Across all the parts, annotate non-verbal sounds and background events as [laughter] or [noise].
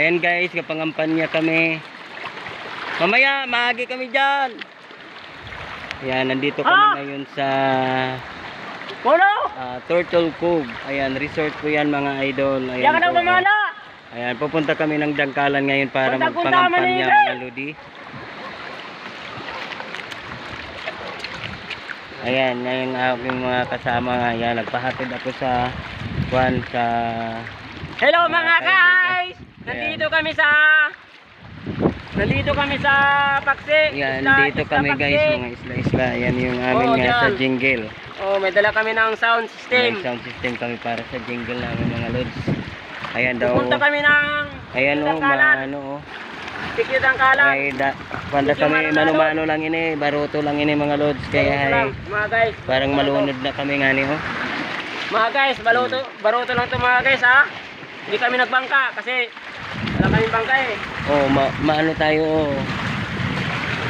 Ayan guys, kapangampanya kami. Mamaya, maagi kami dyan. Ayan, nandito kami Ah! ngayon sa Puno! ah, Turtle Cove. Ayan, resort po yan mga idol. Ayan, Diyan ka mamala! Ayan, pupunta kami ng Dangkalan ngayon para magpangampanya mga ludi. Ayan, yung aking mga kasama. Ayan, nagpahatid ako sa Juan sa Hello Mga mga guys! Nandito kami sa... Nandito kami sa Paksi. Yan, Isla- dito Isla kami Paksi. guys, mga isla-isla. Yan yung amin Oo, nga sa jingle. Oh, may dala kami ng sound May system. sound system kami para sa jingle namin mga lods. Ayan daw. Pupunta kami ng... Ayan oh, maano oh. Tikit ang kalan. Ay, da, panda kami, mano-mano. lang ini, baruto lang ini mga lods. Kaya ay, mga guys. parang malunod na kami nga ni oh. Mga guys, baruto, baruto lang to mga guys ha. Hindi kami nagbangka kasi wala kaming bangka eh. Oh, ma maano tayo oh.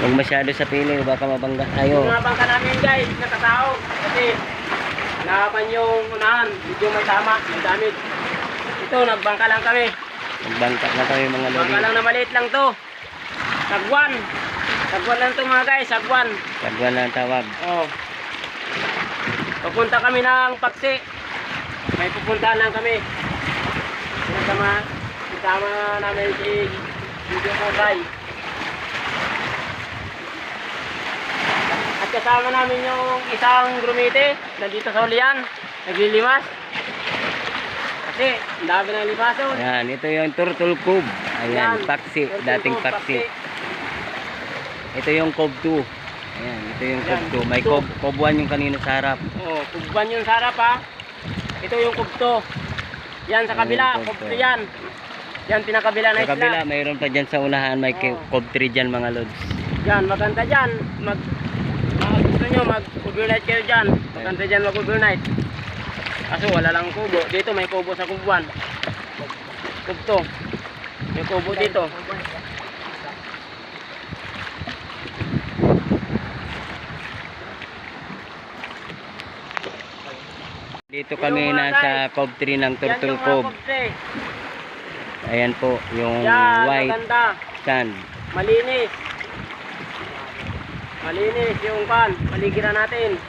Huwag masyado sa pili, baka mabangga tayo. Yung mga bangka namin guys, nakatao. Kasi laban yung unahan, medyo may tama, may damage. Ito, nagbangka lang kami. Magbangka na kami mga lodi. Bangka lang na maliit lang to. Sagwan. Sagwan lang to mga guys, sagwan. Pagwan lang tawag. Oh. Pupunta kami ng Paksi. May pupuntahan lang kami. Sinasama, isama namin si Video Kokay. At kasama namin yung isang grumite nandito sa Ulian, naglilimas. Kasi, ang dami na limason. Ayan, ito yung Turtle Cove. Ayan, Paksi, Turtle dating Cove, Paksi. Ito yung Cove 2. Ayan, ito yung Cove Ayan, 2. May Cove Cove, Cove 1 yung kanina sa harap. Oh, kubban yung sarap ha. Ito yung kubto. Yan sa kabila, kubto. kubto yan. Yan pinakabila na Sa isla. kabila, mayroon pa dyan sa unahan, may Oo. Cove 3 dyan mga lods. Yan, maganda dyan. Mag, mag gusto nyo, mag-overnight kayo dyan. Maganda dyan mag-overnight. Kaso wala lang kubo. Dito may kubo sa kubuan. Kubto. May kubo dito. Dito kami Yung mga nasa Cove 3 ng Yan Turtle yung mga Cove. kubte. Ayan po, yung Yan, white maganda. sand. Malinis. Malinis yung pan. Paligiran natin.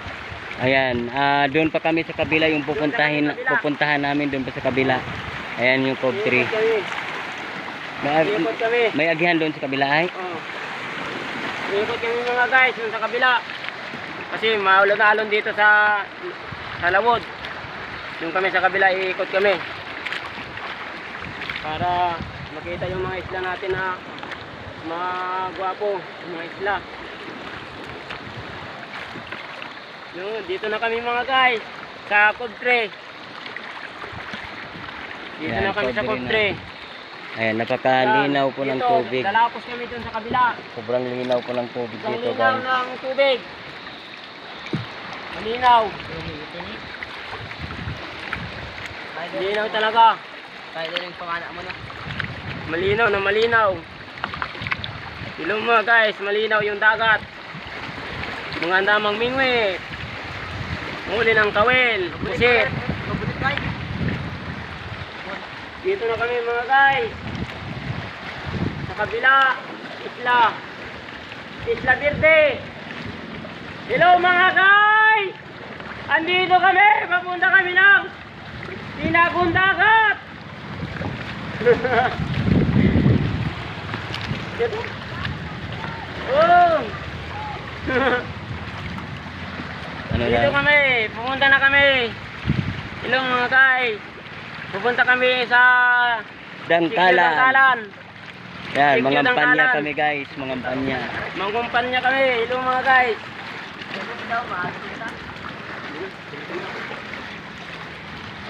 Ayan, ah doon pa kami sa kabila yung pupuntahin Doon kabila. pupuntahan namin doon pa sa kabila. Ayan yung Cove 3. Ikot kami. May, kami. may agihan doon sa kabila ay. Oh. Ikot kami mga guys, yung sa kabila. Kasi maulon-alon dito sa sa lawod. Yung kami sa kabila, iikot kami. Para makita yung mga isla natin na mga gwapo, yung mga isla. Yun, dito na kami mga guys, sa Cobtre. Dito Yan, na kami sa Cobtre. Ayan, napakalinaw po ng Dito, tubig. Lalapos kami dun sa kabila. Sobrang linaw po ng tubig Ang dito linaw guys. ng tubig. Malinaw. Malinaw talaga. Kaya din yung pamana mo na. Malinaw na malinaw. Ilong mga guys, malinaw yung dagat. Mga damang mingwit. Muli ng kawel. Kayo. Dito na kami mga guys. Sa kabila, isla. Isla Verde. Hello mga guys! Andito kami! Papunta kami ng! Dito. Oh! Ano Dito lang? kami! Pupunta na kami! Hello mga guys! Pupunta kami sa Dangkalan. Dangkalan. Yan, you, mga panya kami guys, mga panya. Mangkumpanya kami. Hello mga guys.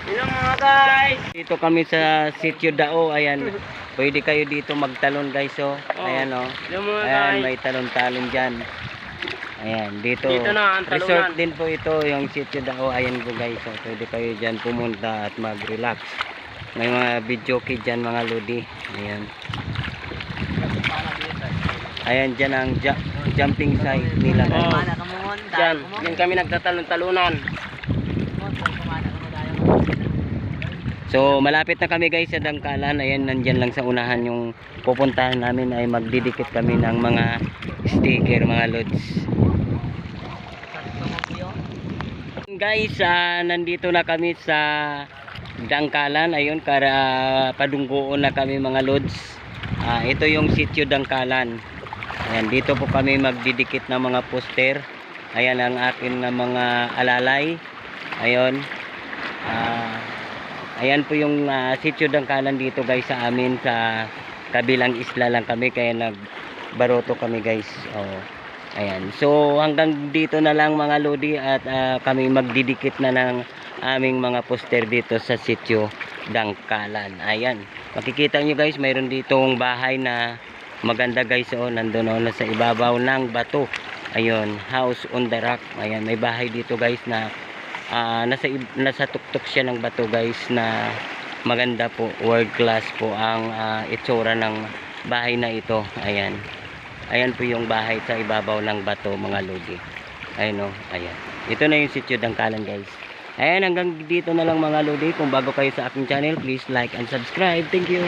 Hello mga guys. Dito kami sa Sitio Dao, ayan. [laughs] Pwede kayo dito magtalon guys, oh. Oh. Ayan, oh. Hello mga Ayan, guys. may talon-talon dyan. Ayan, dito. Dito na ang talunan. Resort din po ito, yung Sitio Dao. Ayan po guys, oh. Pwede kayo dyan pumunta at mag-relax. May mga video kid dyan, mga lodi. Ayan. Ayan dyan ang ju- jumping site nila. Oh. Diyan, diyan kami nagtatalon-talunan. So malapit na kami guys sa Dangkalan. Ayan nandyan lang sa unahan yung pupuntahan namin ay magdidikit kami ng mga sticker mga lods. Guys, ah, nandito na kami sa Dangkalan. Ayun, para padunggoon na kami mga lods. Ah, ito yung sitio Dangkalan. Ayan, dito po kami magdidikit ng mga poster. Ayan ang akin na mga alalay. Ayun. Ah, ayan po yung ah, sitio Dangkalan dito guys sa amin sa kabilang isla lang kami kaya nagbaroto kami guys. Oh. Ayan. So hanggang dito na lang mga lodi at ah, kami magdidikit na ng aming mga poster dito sa sitio Dangkalan. Ayan. Makikita nyo guys, mayroon ditong bahay na maganda guys oh, nandun oh, nasa ibabaw ng bato. Ayun, house on the rock. Ayan, may bahay dito guys na ah, nasa nasa tuktok siya ng bato guys na maganda po, world class po ang ah, itsura ng bahay na ito. Ayan. Ayan po yung bahay sa ibabaw ng bato mga lodi. Ayan o, ayan. Ito na yung sitio Dangkalan guys. Ayan, hanggang dito na lang mga lodi. Kung bago kayo sa aking channel, please like and subscribe. Thank you.